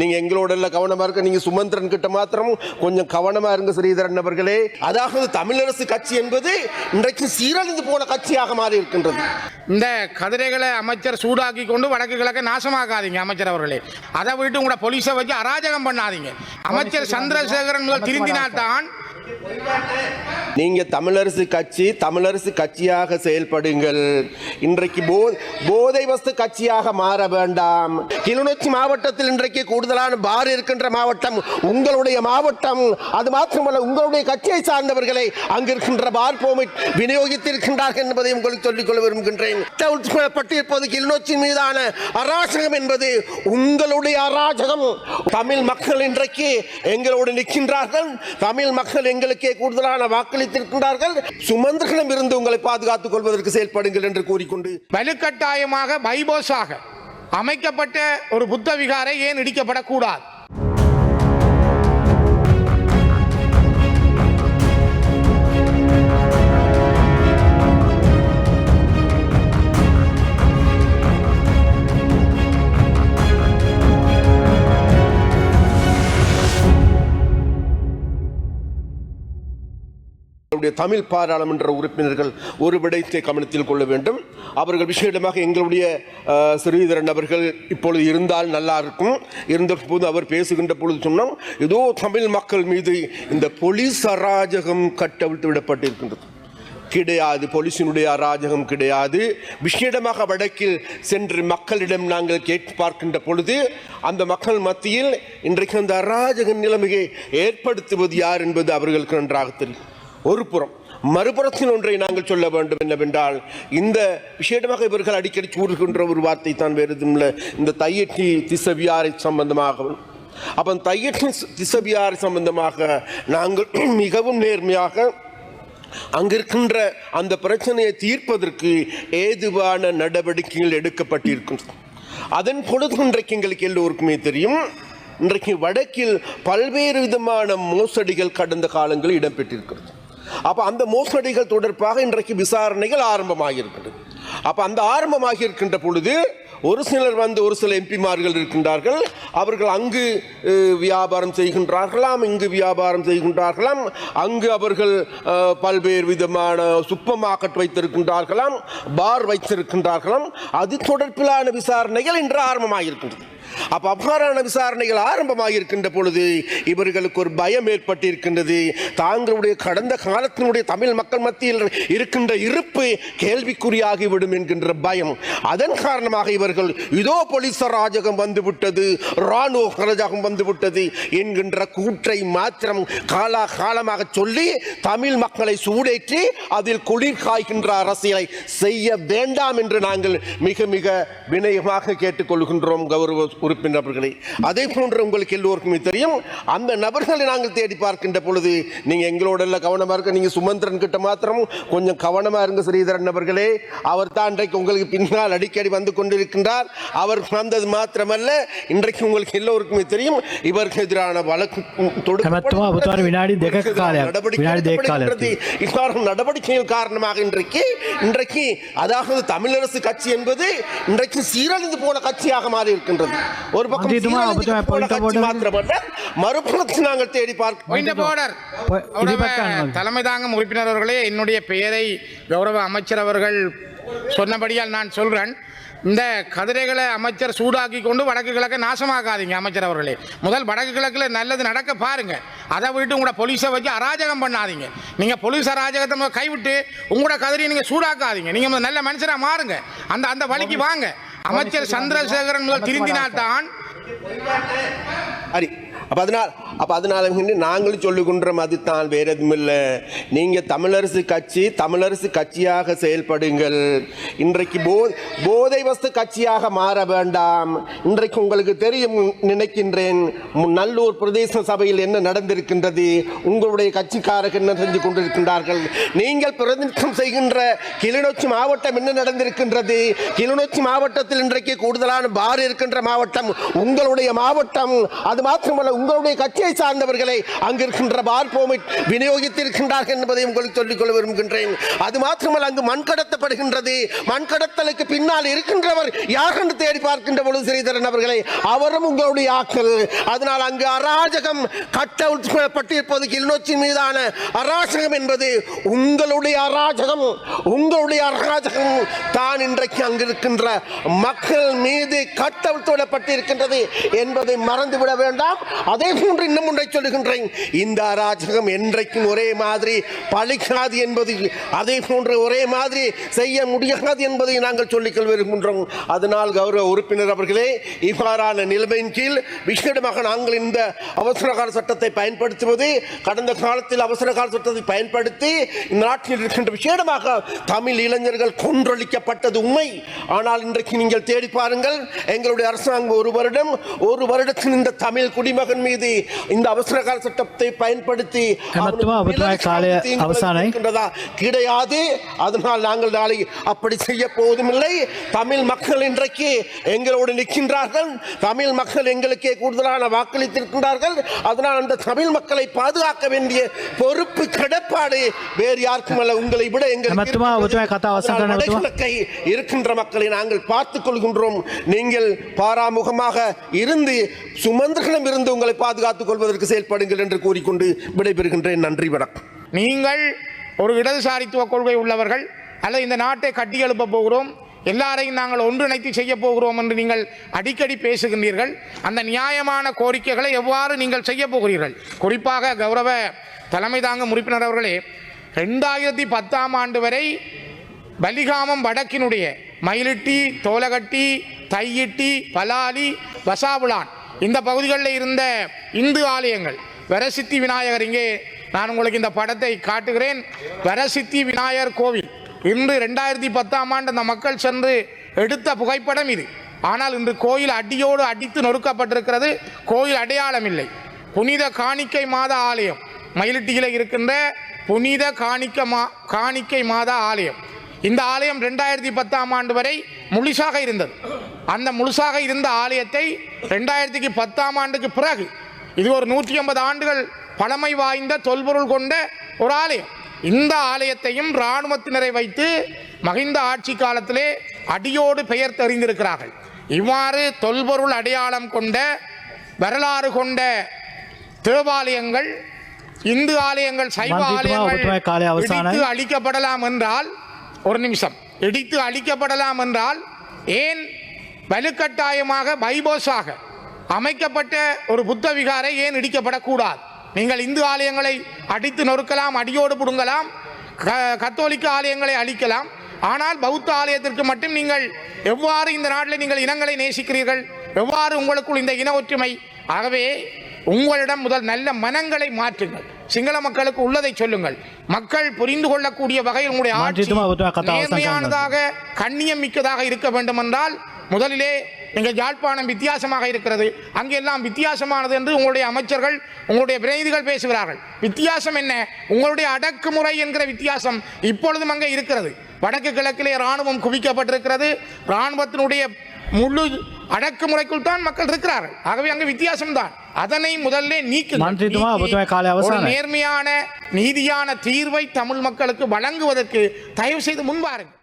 நீங்க எங்களோட எல்லாம் கவனமா இருக்க நீங்க சுமந்திரன் கிட்ட மாத்திரம் கொஞ்சம் கவனமா இருங்க ஸ்ரீதரன் அவர்களே. அதாவது தமிழரசு கட்சி என்பது இன்றைக்கு சீரழிந்து போன கட்சியாக மாறி இருக்கின்றது. இந்த கதிரைகளை அமைச்சர் சூடாக்கி கொண்டு வடக்கு கிழக்க நாசமாக்காதீங்க அமைச்சர் அவர்களே. அதை விட்டு உங்களோட போலீஸை வச்சு அராஜகம் பண்ணாதீங்க. அமைச்சர் சந்திரசேகரன் முதல் திருந்தினால்தான் நீங்க தமிழரசு கட்சி தமிழரசு கட்சியாக செயல்படுங்கள். இன்றைக்கு போ- போதை வஸ்து கட்சியாக மாற வேண்டாம். கிளிநொச்சி மாவட்டத்தில் இன்றைக்கு கூடுதலான பார் இருக்கின்ற மாவட்டம் உங்களுடைய மாவட்டம். அது மாத்திரமல்ல உங்களுடைய கட்சியை சார்ந்தவர்களை அங்கிருக்கின்ற பார் போமிட் விநியோகித்திருக்கின்றார்கள் என்பதை உங்களுக்கு சொல்லிக் கொள்ள விரும்புகின்றேன். பட்டிருப்பது கிளிநொச்சி மீதான அராஜகம் என்பது உங்களுடைய அராஜகம். தமிழ் மக்கள் இன்றைக்கு எங்களோடு நிற்கின்றார்கள். தமிழ் மக்கள் எங்களுக்கே கூடுதலான வாக்களித்திருக்கின்றார்கள். சுமந்திரனிடம் இருந்து உங்களை பாதுகாத்துக் கொள்வதற்கு செயல்படுங்கள் என்று கூறிக்கொண்டு வலுக்கட்டாயமாக பைபோஸாக அமைக்கப்பட்ட ஒரு புத்த விகாரை ஏன் இடிக்கப்படக்கூடாது? தமிழ் பாராளுமன்ற உறுப்பினர்கள் ஒரு விடயத்தை கவனத்தில் கொள்ள வேண்டும். அவர்கள் விஷயமாக எங்களுடைய ஸ்ரீதரன் அவர்கள் இப்பொழுது இருந்தால் நல்லா இருக்கும். இருந்த போது அவர் பேசுகின்ற பொழுது சொன்னோம் ஏதோ தமிழ் மக்கள் மீது இந்த போலீஸ் அராஜகம் கட்டவிழ்த்து விடப்பட்டிருக்கின்றது. கிடையாது போலீசினுடைய அராஜகம் கிடையாது. விஷேடமாக வடக்கில் சென்று மக்களிடம் நாங்கள் கேட்டு பார்க்கின்ற பொழுது அந்த மக்கள் மத்தியில் இன்றைக்கு அந்த அராஜக நிலைமையை ஏற்படுத்துவது யார் என்பது அவர்களுக்கு நன்றாக தெரியும். ஒரு புறம். மறுபுறத்தில் ஒன்றை நாங்கள் சொல்ல வேண்டும் என்னவென்றால் இந்த விசேடமாக இவர்கள் அடிக்கடி கூறுகின்ற ஒரு வார்த்தை தான் வேறு எதுவும் இல்லை. இந்த தையட்டி திசவியாரை சம்பந்தமாகவும் அப்போ தையட்டி திசவியாரை சம்பந்தமாக நாங்கள் மிகவும் நேர்மையாக அங்கிருக்கின்ற அந்த பிரச்சனையை தீர்ப்பதற்கு ஏதுவான நடவடிக்கைகள் எடுக்கப்பட்டிருக்கின்றன. அதன் பொழுது இன்றைக்கு எங்களுக்கு எல்லோருக்குமே தெரியும் இன்றைக்கு வடக்கில் பல்வேறு விதமான மோசடிகள் கடந்த காலங்களில் இடம்பெற்றிருக்கிறது. அப்போ அந்த மோசடிகள் தொடர்பாக இன்றைக்கு விசாரணைகள் ஆரம்பமாகியிருக்கிறது அப்போ அந்த ஆரம்பமாக இருக்கின்ற பொழுது ஒரு சிலர் வந்து ஒரு சில எம்பிமார்கள் இருக்கின்றார்கள். அவர்கள் அங்கு வியாபாரம் செய்கின்றார்களாம் இங்கு வியாபாரம் செய்கின்றார்களாம். அங்கு அவர்கள் பல்வேறு விதமான சூப்பர் மார்க்கெட் வைத்திருக்கின்றார்களாம் பார் வைத்திருக்கின்றார்களாம். அது தொடர்பிலான விசாரணைகள் இன்று ஆரம்பமாக இருக்கின்றது அப்ப அபகாரான விசாரணைகள் ஆரம்பமாக இருக்கின்ற பொழுது இவர்களுக்கு ஒரு பயம் ஏற்பட்டிருக்கின்றது. தாங்களுடைய கடந்த காலத்தினுடைய தமிழ் மக்கள் மத்தியில் இருக்கின்ற இருப்பு கேள்விக்குறியாகிவிடும் என்கின்ற பயம். அதன் காரணமாக இவர்கள் இதோ போலீஸ் ராஜகம் வந்துவிட்டது ராணுவ ராஜகம் வந்துவிட்டது என்கின்ற கூற்றை மாத்திரம் காலா காலமாக சொல்லி தமிழ் மக்களை சூடேற்றி அதில் குளிர் காய்கின்ற அரசியலை செய்ய வேண்டாம் என்று நாங்கள் மிக மிக வினயமாக கேட்டுக்கொள்கின்றோம் கௌரவ நபர்களை நபர்களே அதே போன்று உங்களுக்கு எல்லோருக்குமே தெரியும். அந்த நபர்களை நாங்கள் தேடி பார்க்கின்ற பொழுது நீங்கள் எங்களோட எல்லாம் கவனமாக இருக்க நீங்கள் சுமந்திரன் கிட்ட மாத்திரம் கொஞ்சம் கவனமாக இருங்க ஸ்ரீதரன் நபர்களே. அவர் தான் இன்றைக்கு உங்களுக்கு பின்னால் அடிக்கடி வந்து கொண்டிருக்கின்றார். அவர் வந்தது மாத்திரமல்ல இன்றைக்கு உங்களுக்கு எல்லோருக்குமே தெரியும். இவருக்கு எதிரான வழக்கு நடவடிக்கைகள் காரணமாக இன்றைக்கு இன்றைக்கு அதாவது தமிழரசு கட்சி என்பது இன்றைக்கு சீரழிந்து போன கட்சியாக மாறி இருக்கின்றது ஒரு பக்கம். மாத்திரமல்ல மறுபுறத்தில் நாங்கள் தேடி பார்க்க பாயிண்ட் போர்டர் போ- இடிபட்டாங்க. தலைமை தாங்கும் உறுப்பினர் அவர்களே என்னுடைய பெயரை கௌரவ அமைச்சர் அவர்கள் சொன்னபடியால் நான் சொல்றேன். இந்த கதிரைகளை அமைச்சர் சூடாக்கி கொண்டு வடக்கு கிழக்க நாசமாக்காதீங்க அமைச்சர் அவர்களே. முதல் வடக்கு கிழக்கில் நல்லது நடக்க பாருங்க. அதை விட்டு உங்களோட போலீஸை வச்சு அராஜகம் பண்ணாதீங்க. நீங்க போலீஸ் அராஜகத்தை கைவிட்டு உங்களோட கதிரையை நீங்க சூடாக்காதீங்க. நீங்க முதல்ல நல்ல மனுஷரா மாறுங்க. அந்த அந்த வழிக்கு வாங்க. அமைச்சர் சந்திரசேகரன் திருந்தினால்தான் சரி அப்ப அதனால் அப்போ அதனால நாங்களும் நாங்களும் மாதிரி அதுதான் வேற எதுவும் இல்லை. தமிழரசு கட்சி தமிழரசு கட்சியாக செயல்படுங்கள். இன்றைக்கு போ போதை வஸ்து கட்சியாக மாற வேண்டாம். இன்றைக்கு உங்களுக்கு தெரியும் நினைக்கின்றேன் நல்லூர் பிரதேச சபையில் என்ன நடந்திருக்கின்றது உங்களுடைய கட்சிக்காரர்கள் என்ன செஞ்சு கொண்டிருக்கின்றார்கள். நீங்கள் பிரதிநிதித்துவம் செய்கின்ற கிளிநொச்சி மாவட்டம் என்ன நடந்திருக்கின்றது? கிளிநொச்சி மாவட்டத்தில் இன்றைக்கு கூடுதலான பார் இருக்கின்ற மாவட்டம் உங்களுடைய மாவட்டம். அது மாத்திரமல்ல உங்களுடைய கட்சி கட்சியை சார்ந்தவர்களை அங்கு இருக்கின்ற பார் போமிட் விநியோகித்திருக்கின்றார்கள் என்பதை உங்களுக்கு சொல்லிக்கொள்ள விரும்புகின்றேன். அது மாத்திரமல்ல அங்கு மண் கடத்தப்படுகின்றது. மண் கடத்தலுக்கு பின்னால் இருக்கின்றவர் யார் என்று தேடி பார்க்கின்ற பொழுது ஸ்ரீதரன் அவர்களை அவரும் உங்களுடைய ஆக்கல் அதனால் அங்கு அராஜகம் கட்டப்பட்டிருப்பது கிளிநொச்சி மீதான அராஜகம் என்பது உங்களுடைய அராஜகம் உங்களுடைய அராஜகம் தான் இன்றைக்கு அங்கு இருக்கின்ற மக்கள் மீது கட்டவிழ்த்துவிடப்பட்டிருக்கின்றது என்பதை மறந்துவிட வேண்டாம். அதே போன்று இன்னும் ஒன்றை சொல்லுகின்றேன். இந்த அராஜகம் என்றைக்கும் ஒரே மாதிரி பழிக்காது என்பது அதே போன்று ஒரே மாதிரி செய்ய முடியாது என்பதை நாங்கள் சொல்லிக்கொள் விரும்புகின்றோம். அதனால் கௌரவ உறுப்பினர் அவர்களே இவ்வாறான நிலைமையின் கீழ் விசேடமாக நாங்கள் இந்த அவசர கால சட்டத்தை பயன்படுத்துவது கடந்த காலத்தில் அவசர கால சட்டத்தை பயன்படுத்தி நாட்டில் இருக்கின்ற விஷேடமாக தமிழ் இளைஞர்கள் கொன்றொழிக்கப்பட்டது உண்மை. ஆனால் இன்றைக்கு நீங்கள் தேடி பாருங்கள் எங்களுடைய அரசாங்கம் ஒரு வருடம் ஒரு வருடத்தின் இந்த தமிழ் குடிமகன் மீது இந்த அவசர கால சட்டத்தை பயன்படுத்தி கிடையாது. அதனால் நாங்கள் நாளை அப்படி செய்ய போவதும் இல்லை. தமிழ் மக்கள் இன்றைக்கு எங்களோடு நிற்கின்றார்கள். தமிழ் மக்கள் எங்களுக்கே கூடுதலான வாக்களித்திருக்கின்றார்கள். அதனால் அந்த தமிழ் மக்களை பாதுகாக்க வேண்டிய பொறுப்பு கடப்பாடு வேறு யாருக்கும் அல்ல. உங்களை விட எங்களுக்கு வடகிழக்கை இருக்கின்ற மக்களை நாங்கள் பார்த்துக் கொள்கின்றோம். நீங்கள் பாராமுகமாக இருந்து சுமந்திரனிடம் இருந்து உங்களை பாதுகாத்துக் கொள்வதற்கு செயல்படுங்கள் என்று கூறிக்கொண்டு விடைபெறுகின்றேன். நன்றி வணக்கம். நீங்கள் ஒரு இடதுசாரித்துவ கொள்கை உள்ளவர்கள் அல்லது இந்த நாட்டை கட்டி எழுப்ப போகிறோம் எல்லாரையும் நாங்கள் ஒன்றிணைத்து செய்ய போகிறோம் என்று நீங்கள் அடிக்கடி பேசுகின்றீர்கள் அந்த நியாயமான கோரிக்கைகளை எவ்வாறு நீங்கள் செய்ய போகிறீர்கள்? குறிப்பாக கௌரவ தலைமை தாங்கும் உறுப்பினர் அவர்களே ரெண்டாயிரத்தி பத்தாம் ஆண்டு வரை பலிகாமம் வடக்கினுடைய மயிலிட்டி தோலகட்டி தையிட்டி பலாலி வசாபுலான் இந்த பகுதிகளில் இருந்த இந்து ஆலயங்கள் வரசித்தி விநாயகர் இங்கே நான் உங்களுக்கு இந்த படத்தை காட்டுகிறேன். வரசித்தி விநாயகர் கோவில் இன்று ரெண்டாயிரத்தி பத்தாம் ஆண்டு அந்த மக்கள் சென்று எடுத்த புகைப்படம் இது. ஆனால் இன்று கோயில் அடியோடு அடித்து நொறுக்கப்பட்டிருக்கிறது கோயில் அடையாளம் இல்லை. புனித காணிக்கை மாத ஆலயம் மயிலிட்டியில் இருக்கின்ற புனித காணிக்க மா காணிக்கை மாதா ஆலயம். இந்த ஆலயம் ரெண்டாயிரத்தி பத்தாம் ஆண்டு வரை முழுசாக இருந்தது. அந்த முழுசாக இருந்த ஆலயத்தை ரெண்டாயிரத்திக்கு பத்தாம் ஆண்டுக்கு பிறகு இது ஒரு நூற்றி ஐம்பது ஆண்டுகள் பழமை வாய்ந்த தொல்பொருள் கொண்ட ஒரு ஆலயம். இந்த ஆலயத்தையும் இராணுவத்தினரை வைத்து மகிந்த ஆட்சி காலத்திலே அடியோடு பெயர் தெரிந்திருக்கிறார்கள். இவ்வாறு தொல்பொருள் அடையாளம் கொண்ட வரலாறு கொண்ட தேவாலயங்கள் இந்து ஆலயங்கள் சைவ ஆலயங்கள். இடித்து அழிக்கப்படலாம் என்றால் ஒரு நிமிஷம். இடித்து அழிக்கப்படலாம் என்றால் ஏன் வலுக்கட்டாயமாக பைபோஸாக அமைக்கப்பட்ட ஒரு புத்த விகாரை ஏன் இடிக்கப்படக்கூடாது? நீங்கள் இந்து ஆலயங்களை அடித்து நொறுக்கலாம் அடியோடு பிடுங்கலாம் கத்தோலிக்க ஆலயங்களை அழிக்கலாம் ஆனால் பௌத்த ஆலயத்திற்கு மட்டும் நீங்கள் எவ்வாறு இந்த நாட்டில் நீங்கள் இனங்களை நேசிக்கிறீர்கள்? எவ்வாறு உங்களுக்குள் இந்த இன ஒற்றுமை? ஆகவே உங்களிடம் முதல் நல்ல மனங்களை மாற்றுங்கள். சிங்கள மக்களுக்கு உள்ளதை சொல்லுங்கள். மக்கள் புரிந்து கொள்ளக்கூடிய வகையில் உங்களுடைய ஆட்சி நேர்மையானதாக கண்ணியம் மிக்கதாக இருக்க வேண்டும் என்றால் முதலிலே எங்கள் யாழ்ப்பாணம் வித்தியாசமாக இருக்கிறது. அங்கெல்லாம் வித்தியாசமானது என்று உங்களுடைய அமைச்சர்கள் உங்களுடைய பிரதிநிதிகள் பேசுகிறார்கள். வித்தியாசம் என்ன? உங்களுடைய அடக்குமுறை என்கிற வித்தியாசம் இப்பொழுதும் அங்கே இருக்கிறது. வடக்கு கிழக்கிலே ராணுவம் குவிக்கப்பட்டிருக்கிறது. ராணுவத்தினுடைய முழு அடக்குமுறைக்குள் தான் மக்கள் இருக்கிறார்கள். ஆகவே அங்கு வித்தியாசம் தான். அதனை முதல்ல நீக்கு. நேர்மையான நீதியான தீர்வை தமிழ் மக்களுக்கு வழங்குவதற்கு தயவு செய்து முன்வாருங்கள்